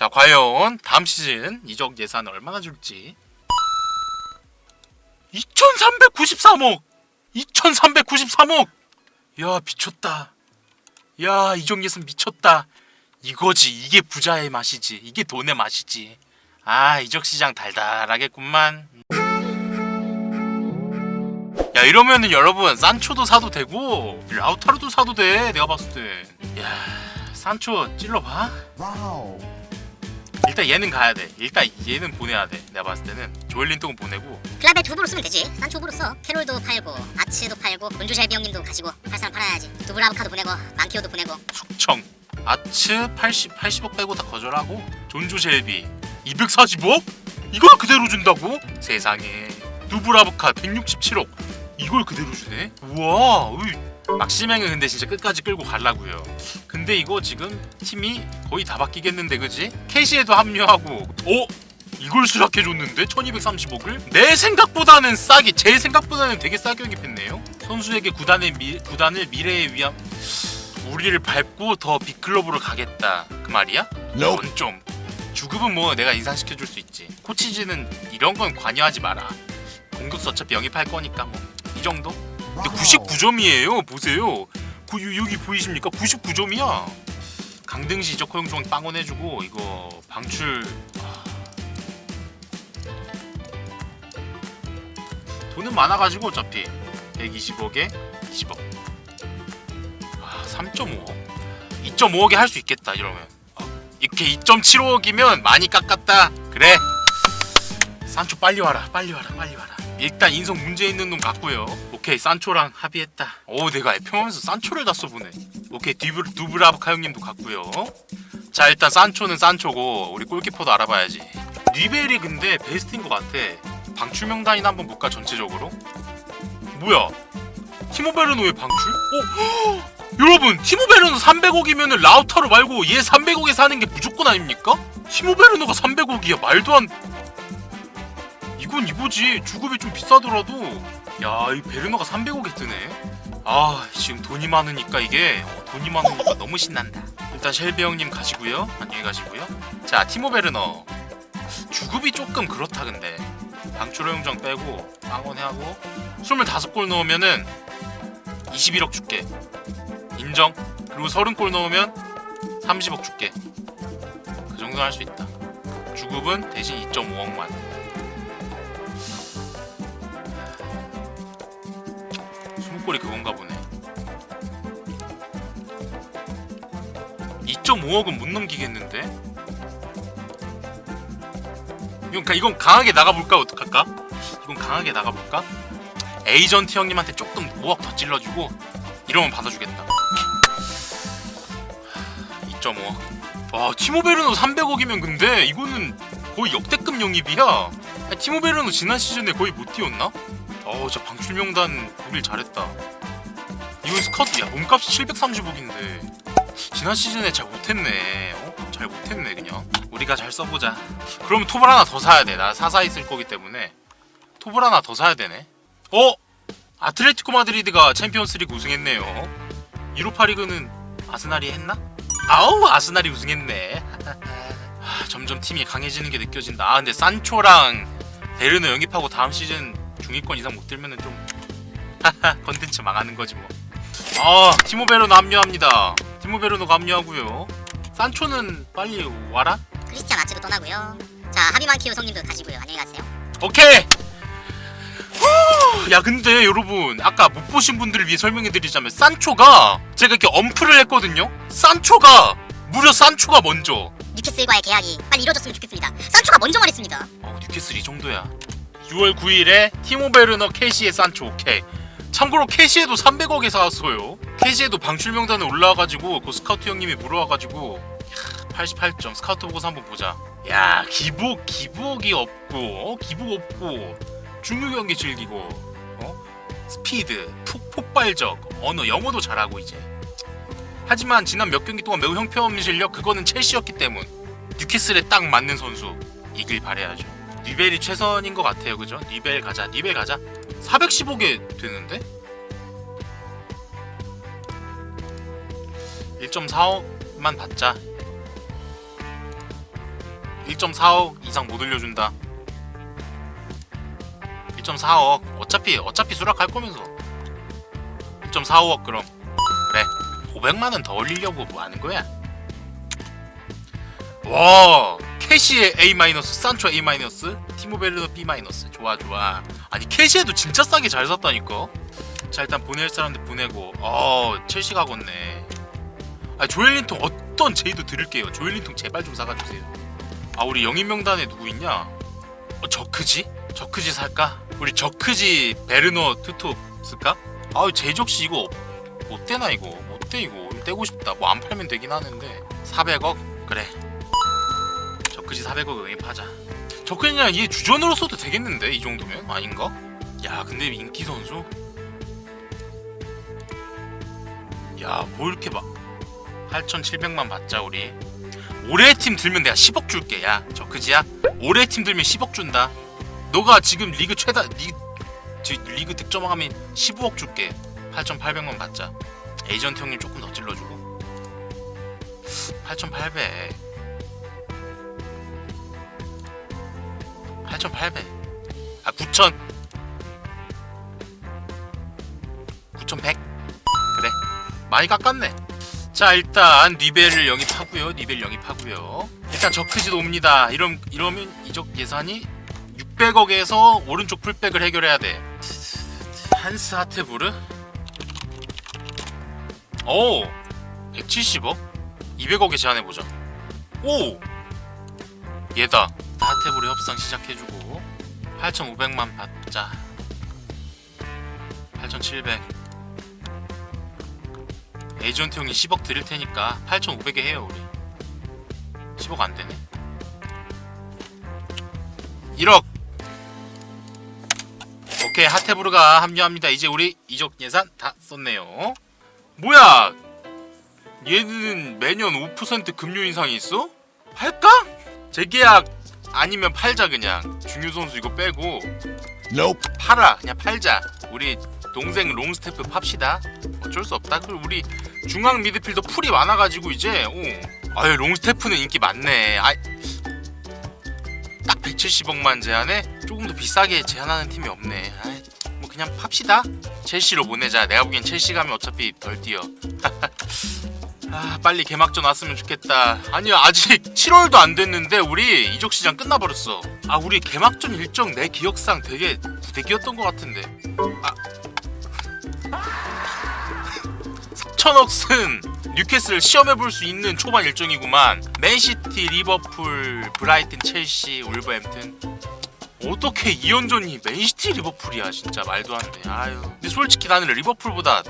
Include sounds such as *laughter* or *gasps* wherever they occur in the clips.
자 과연 다음 시즌 이적 예산 얼마나 줄지. 2393억! 2393억! 야 미쳤다. 야 이적 예산 미쳤다. 이거지 이게 부자의 맛이지 이게 돈의 맛이지. 아 이적 시장 달달하겠구만. 야 이러면은 여러분 산초도 사도 되고 라우타르도 사도 돼 내가 봤을 때 야 산초 찔러봐. 와우. 일단 얘는 가야 돼 일단 얘는 보내야 돼 내가 봤을 때는 조엘린 똥은 보내고 클라베 두부로 쓰면 되지. 산초 부로 써. 캐롤도 팔고, 아츠도 팔고, 젤비 형님도 가지고 팔 사람 팔아야지. 두브라브카도 보내고, 망키오도 보내고. 숙청 아츠 80 80억 빼고 다 거절하고 존조 젤비 240억 이걸 그대로 준다고 세상에 두브라브카 167억 이걸 그대로 주네 우와 으이. 막시맹은 근데 진짜 끝까지 끌고 가려고요. 근데 이거 지금 팀이 거의 다 바뀌겠는데 그지? 캐시에도 합류하고. 어? 이걸 수락해줬는데? 1230억을? 내 생각보다는 싸게 제 생각보다는 되게 싸게 영입했네요. 선수에게 구단의 미, 구단을 미래에 위한 우리를 밟고 더 빅클럽으로 가겠다. 그 말이야? 이건 좀 주급은 뭐 내가 인상시켜줄 수 있지. 코치즈는 이런 건 관여하지 마라. 공격수 어차피 영입할 거니까 뭐. 이 정도? 근데 99점이에요. 보세요. 그, 요- 여기 보이십니까? 99점이야. 강등시 이적 허용 조항 빵원 해주고 이거 방출. 아. 돈은 많아가지고 어차피 120억에 20억. 아 3.5억? 2.5억에 할 수 있겠다 이러면. 어, 이렇게 2.75억이면 많이 깎았다. 그래. 산초 빨리 와라 빨리 와라 빨리 와라 일단 인성 문제 있는 놈 같고요. 오케이 산초랑 합의했다. 오 내가 F하면서 산초를 다 써보네. 오케이 디브, 두브라브카 형님도 같고요. 자 일단 산초는 산초고 우리 골키퍼도 알아봐야지. 리벨이 근데 베스트인 것 같아. 방출 명단이나 한번 볼까 전체적으로? 뭐야? 티모베르노의 방출? 어? *gasps* 여러분 티모베르노 300억이면 라우타로 말고 얘 300억에 사는 게 무조건 아닙니까? 티모베르노가 300억이야. 말도 안 이건 이거지. 주급이 좀 비싸더라도. 야 이 베르너가 300억에 뜨네. 아 지금 돈이 많으니까 이게 어, 돈이 많으니까 너무 신난다. 일단 셸비 형님 가시고요. 안녕히 가시고요. 자 티모 베르너. 주급이 조금 그렇다 근데. 방출 허용정 빼고 빵원해하고 25골 넣으면은 21억 줄게. 인정. 그리고 30골 넣으면 30억 줄게. 그 정도 할 수 있다. 주급은 대신 2.5억만 20골이 그건가 보네 2.5억은 못 넘기겠는데? 이건, 가- 이건 강하게 나가볼까 어떡할까? 이건 강하게 나가볼까? 에이전트 형님한테 조금 5억 더 찔러주고 이러면 받아주겠다 2.5억 와 티모베르노 300억이면 근데 이거는 거의 역대급 영입이야 아니, 티모 베르노 지난 시즌에 거의 못 뛰었나? 어우 저 방출 명단 보길 잘했다. 이건 스카우트 야. 몸값이 730억인데. 지난 시즌에 잘 못했네. 어? 잘 못했네 그냥. 우리가 잘 써보자. 그럼 톱을 하나 더 사야 돼나 사사 있을 거기 때문에. 톱을 하나 더 사야 되네. 어? 아틀레티코 마드리드가 챔피언스리그 우승했네요. 유로파 리그는 아스날이 했나? 아우 아스날이 우승했네. *laughs* 하, 점점 팀이 강해지는 게 느껴진다. 아 근데 산초랑 베르너 영입하고 다음 시즌 중위권 이상 못 들면은 좀 컨텐츠 망하는 거지 뭐. 아 티모 베르노 합류합니다. 티모 베르노가 합류하고요. 산초는 빨리 와라. 크리스티안 아츠도 떠나고요. 자, 하비만키오 성님도 가시고요. 안녕히 가세요. 오케이. 후, 야 근데 여러분 아까 못 보신 분들을 위해 설명해드리자면 산초가 제가 이렇게 엄프를 했거든요. 산초가 무려 산초가 먼저. 뉴캐슬과의 계약이 빨리 이루어졌으면 좋겠습니다. 산초가 먼저 말했습니다. 어, 뉴캐슬 이 정도야. 6월 9일에 티모 베르너 캐시에 산초 오케이. 참고로 캐시에도 300억에 사왔어요. 캐시에도 방출 명단에 올라와가지고 그 스카우트 형님이 물어와가지고 88점 스카우트 보고서 한번 보자. 야 기복 기복이 없고 어? 기복 없고 중요 경기 즐기고 어? 스피드 폭 폭발적 언어 영어도 잘하고 이제. 하지만 지난 몇 경기 동안 매우 형편없는 실력 그거는 첼시였기 때문 뉴캐슬에 딱 맞는 선수 이길 바래야죠. 니벨이 최선인 것 같아요, 그죠? 니벨 가자, 니벨 가자. 415개 되는데? 1.45만 받자. 1.45억 이상 못 올려준다 1.4억 어차피 어차피 수락할 거면서 1.45억 그럼 500만 원 더 올리려고 뭐 하는 거야? 와 캐시에 A 마이너스 산초 A 마이너스 티모벨르 B 마이너스. 좋아 좋아. 아니 캐시에도 진짜 싸게 잘 샀다니까? 자 일단 보낼 사람들 보내고. 어 첼시 가겠네. 아 조엘린통 어떤 제의도 들을게요. 조엘린통 제발 좀 사가 주세요. 아 우리 영입 명단에 누구 있냐? 어 저크지? 저크지 살까? 우리 저크지 베르너 투톱 쓸까? 아우 제적씨 이거 못 되나 이거 이거 떼고 싶다. 뭐 안 팔면 되긴 하는데 400억? 그래. 저크지 400억 영입하자. 저크지냐 얘 주전으로 써도 되겠는데 이 정도면? 아닌가? 야 근데 인기 선수? 야 뭐 이렇게 막 8,700만 받자 우리. 올해 팀 들면 내가 10억 줄게 야. 저크지야? 올해 팀 들면 10억 준다. 너가 지금 리그 최다 리, 지, 리그 득점하면 15억 줄게. 8,800만 받자 에이전트 형님 조금 더 찔러주고. 8,800 8,800 아 9,000 9,100 그래. 많이 깎았네. 자 일단 니벨을 영입하고요. 니벨 영입하고요. 일단 저크지도 옵니다. 이럼, 이러면 이적 예산이 600억에서 오른쪽 풀백을 해결해야 돼. 한스 하테부르 오 170억? 200억에 제한해보자. 오 얘다. 하테부르 협상 시작해주고 8,500만 받자. 8,700 에이전트 형이 10억 드릴 테니까 8,500에 해요 우리. 10억 안 되네. 1억. 오케이 하테부르가 합류합니다. 이제 우리 이적 예산 다 썼네요 뭐야? 얘는 매년 5% 금융 인상이 있어? 할까? 재계약 아니면 팔자 그냥. 중유 선수 이거 빼고. Nope. 팔아. 그냥 팔자. 우리 동생 롱스테프 팝시다. 어쩔 수 없다. 그리고 우리 중앙 미드필더 풀이 많아가지고 이제 어. 아유 롱스테프는 인기 많네. 아, 딱 170억만 제한해 조금 더 비싸게 제한하는 팀이 없네. 아이, 뭐 그냥 팝시다. 첼시로 보내자. 내가 보기엔 첼시 가면 어차피 덜 뛰어. *laughs* 아 빨리 개막전 왔으면 좋겠다. 아니야 아직 *laughs* 7월도 안 됐는데 우리 이적 시장 끝나버렸어. 아 우리 개막전 일정 내 기억상 되게 부대기였던 것 같은데. 아. *laughs* 3천억 쓴 뉴캐슬 시험해볼 수 있는 초반 일정이구만. 맨시티, 리버풀, 브라이튼, 첼시, 울버햄튼 어떻게 2연전이 맨시티, 리버풀이야 진짜 말도 안 돼 아유 근데 솔직히 나는 리버풀보다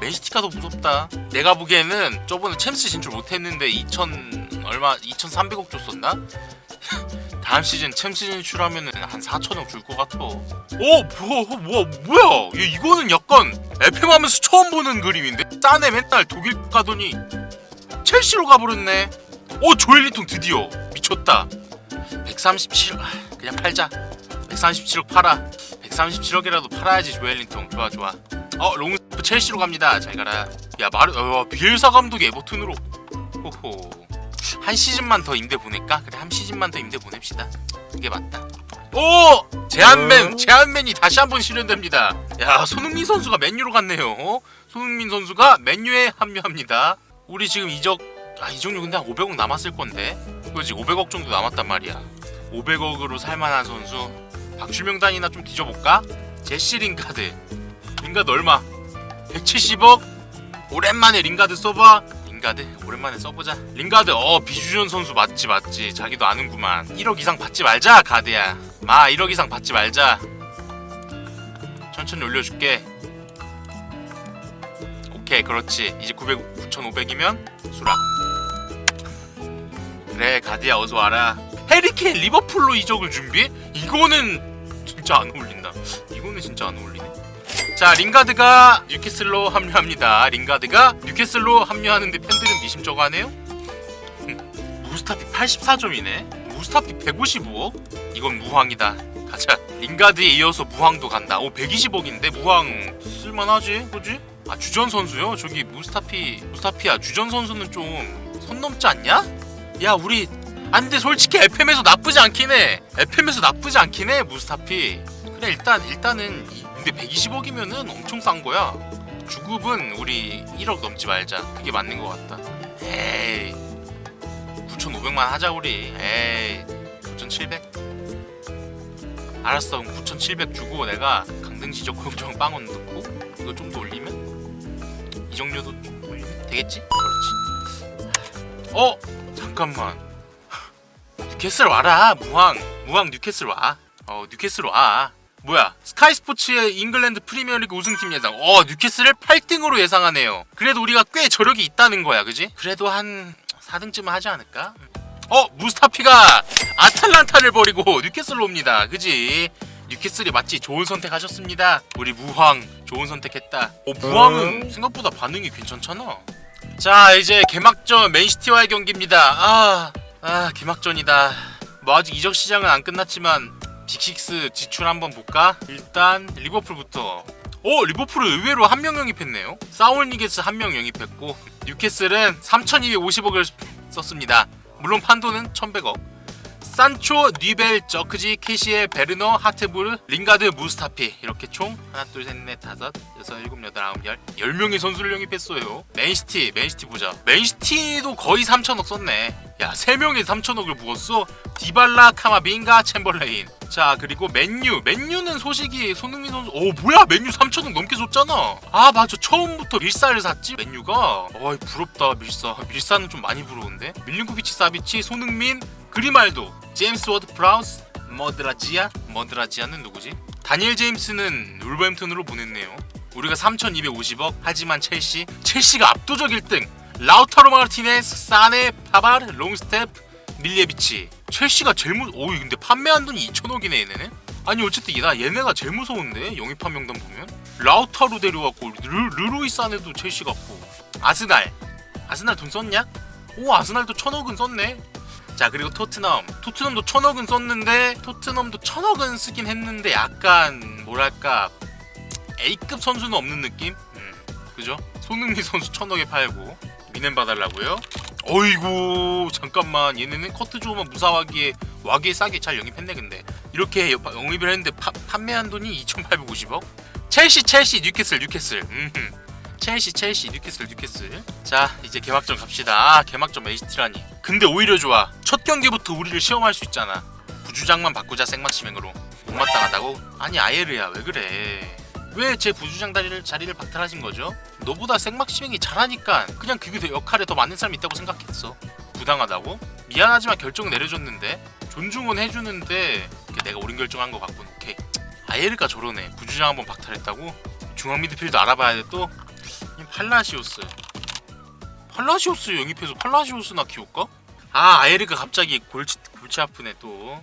맨시티가 더 무섭다 내가 보기에는 저번에 챔스 진출 못했는데 2천 얼마 2,300억 줬었나? *laughs* 다음 시즌 챔스 진출하면은 한 4천억 줄 것 같아. 오, 뭐, 뭐, 뭐야? 얘 이거는 약간 FM 하면서 처음 보는 그림인데? 싸네 맨날 독일 가더니 첼시로 가버렸네. 오, 조엘리통 드디어 미쳤다. 137억, 아, 그냥 팔자. 137억 팔아. 137억이라도 팔아야지 조엘링통. 좋아, 좋아. 어, 롱 첼시로 갑니다. 잘 가라. 야, 마르, 어, 비엘사 감독이 에버튼으로. 호호. 한 시즌만 더 임대 보낼까? 그래 한 시즌만 더 임대 보냅시다. 그게 맞다. 오! 제한맨, 제한맨이 다시 한번 실현됩니다. 야, 손흥민 선수가 맨유로 갔네요. 어? 손흥민 선수가 맨유에 합류합니다. 우리 지금 이적 아, 이적료 근데 한 500억 남았을 건데. 그지 500억 정도 남았단 말이야. 500억으로 살만한 선수. 박출 명단이나 좀 뒤져볼까? 제시 링가드. 링가드 얼마? 170억? 오랜만에 링가드 써봐. 링가드 오랜만에 써보자 링가드 어 비주전 선수 맞지 맞지 자기도 아는구만 1억 이상 받지 말자 가드야 마 1억 이상 받지 말자 천천히 올려줄게 오케이 그렇지 이제 900 9,500이면 수락 그래 가드야 어서 와라 해리케인 리버풀로 이적을 준비해? 이거는 진짜 안 어울린다 이거는 진짜 안 어울리네 자 링가드가 뉴캐슬로 합류합니다. 링가드가 뉴캐슬로 합류하는데 팬들은 미심쩍어하네요. 무스타피 84점이네. 무스타피 155억? 이건 무황이다. 가자. 링가드에 이어서 무황도 간다. 오 120억인데 무황 쓸만하지? 그지? 아 주전 선수요? 저기 무스타피 무스타피야 주전 선수는 좀 선 넘지 않냐? 야 우리 아 근데 솔직히 FM에서 나쁘지 않긴 해. FM에서 나쁘지 않긴 해 무스타피. 그래 일단 일단은 이- 근데 120억이면은 엄청 싼 거야. 주급은 우리 1억 넘지 말자. 그게 맞는 것 같다. 에이. 9,500만 하자 우리. 에이. 9,700 알았어. 그럼 9,700 주고 내가 강등지적 공정 빵원 넣고 이거 좀 더 올리면? 이정료도 좀 올리면? 되겠지? 그렇지. 어? 잠깐만 뉴캐슬 와라. 무왕 무왕 뉴캐슬 와어 뉴캐슬 와. 뭐야? 스카이 스포츠의 잉글랜드 프리미어리그 우승팀 예상. 어 뉴캐슬을 8등으로 예상하네요. 그래도 우리가 꽤 저력이 있다는 거야 그지? 그래도 한 4등쯤은 하지 않을까? 어 무스타피가 아탈란타를 버리고 뉴캐슬로 옵니다. 그지? 뉴캐슬이 맞지 좋은 선택하셨습니다. 우리 무황 좋은 선택했다. 어 무황은 생각보다 반응이 괜찮잖아. 자 이제 개막전 맨시티와의 경기입니다. 아, 아 개막전이다 뭐 아직 이적 시장은 안 끝났지만 빅식스 지출 한번 볼까? 일단 리버풀부터 오 리버풀은 의외로 한 명 영입했네요 사울니게스 한 명 영입했고 뉴캐슬은 3250억을 썼습니다 물론 판도는 1100억 산초, 니벨, 저크지, 캐시에, 베르너, 하테부르, 링가드, 무스타피 이렇게 총 하나, 둘, 셋, 넷, 다섯, 여섯, 일곱, 여덟, 아홉, 열 열명의 선수를 영입했어요. 맨시티, 맨시티 보자. 맨시티도 거의 3천억 썼네. 야, 세 명이 3천억을 부었어. 디발라, 카마빈가, 챔벌레인. 자, 그리고 맨유. 맨유는 소식이 손흥민 선수. 오, 뭐야? 맨유 3천억 넘게 줬잖아. 아, 맞아. 처음부터 밀사를 샀지. 맨유가. 어이, 부럽다. 밀사. 밀사는 좀 많이 부러운데. 밀린코비치, 사비치, 손흥민, 그리말도, 제임스 워드 프라우스, 머드라지아. 머드라지아는 누구지? 다니엘 제임스는 울버햄튼으로 보냈네요. 우리가 3,250억. 하지만 첼시, 첼시가 압도적 1등. 라우타로 마르티네스, 사네, 파바르, 롱스텝, 밀레비치. 첼시가 제일 무. 오이 근데 판매한 돈이 2천억이네 얘네는. 아니 어쨌든 얘- 나 얘네가 제일 무서운데 영입한 명단 보면 라우타로 데려왔고 르, 르루이 사네도 첼시 같고 아스날 아스날 돈 썼냐? 오 아스날도 천억은 썼네. 자 그리고 토트넘 토트넘도 천억은 썼는데 토트넘도 천억은 쓰긴 했는데 약간 뭐랄까 A급 선수는 없는 느낌? 음, 그죠? 손흥민 선수 천억에 팔고 미넨 봐달라고요? 어이구 잠깐만. 얘네는 커트 조만 무사하기에 와기에 싸게 잘 영입했네 근데. 이렇게 여- 영입을 했는데 파- 판매한 돈이 2,850억? 첼시 첼시 뉴캐슬 뉴캐슬. 음 첼시 첼시 뉴캐슬 뉴캐슬. 자 이제 개막전 갑시다. 아 개막전 맨시티라니. 근데 오히려 좋아. 첫 경기부터 우리를 시험할 수 있잖아. 부주장만 바꾸자 생막시맹으로. 못마땅하다고? 아니 아예르야. 왜 그래 왜 제 부주장 자리를, 자리를 박탈하신 거죠? 너보다 생막시맹이 잘하니까 그냥 그 역할에 더 맞는 사람이 있다고 생각했어 부당하다고? 미안하지만 결정 내려줬는데 존중은 해주는데 그게 내가 옳은 결정한 거 같군 오케이 아예르가 저러네 부주장 한번 박탈했다고? 중앙 미드필드 알아봐야 돼 또? 이 팔라시오스 팔라시오스 영입해서 팔라시오스나 키울까? 아 아예르가 갑자기 골치, 골치 아프네 또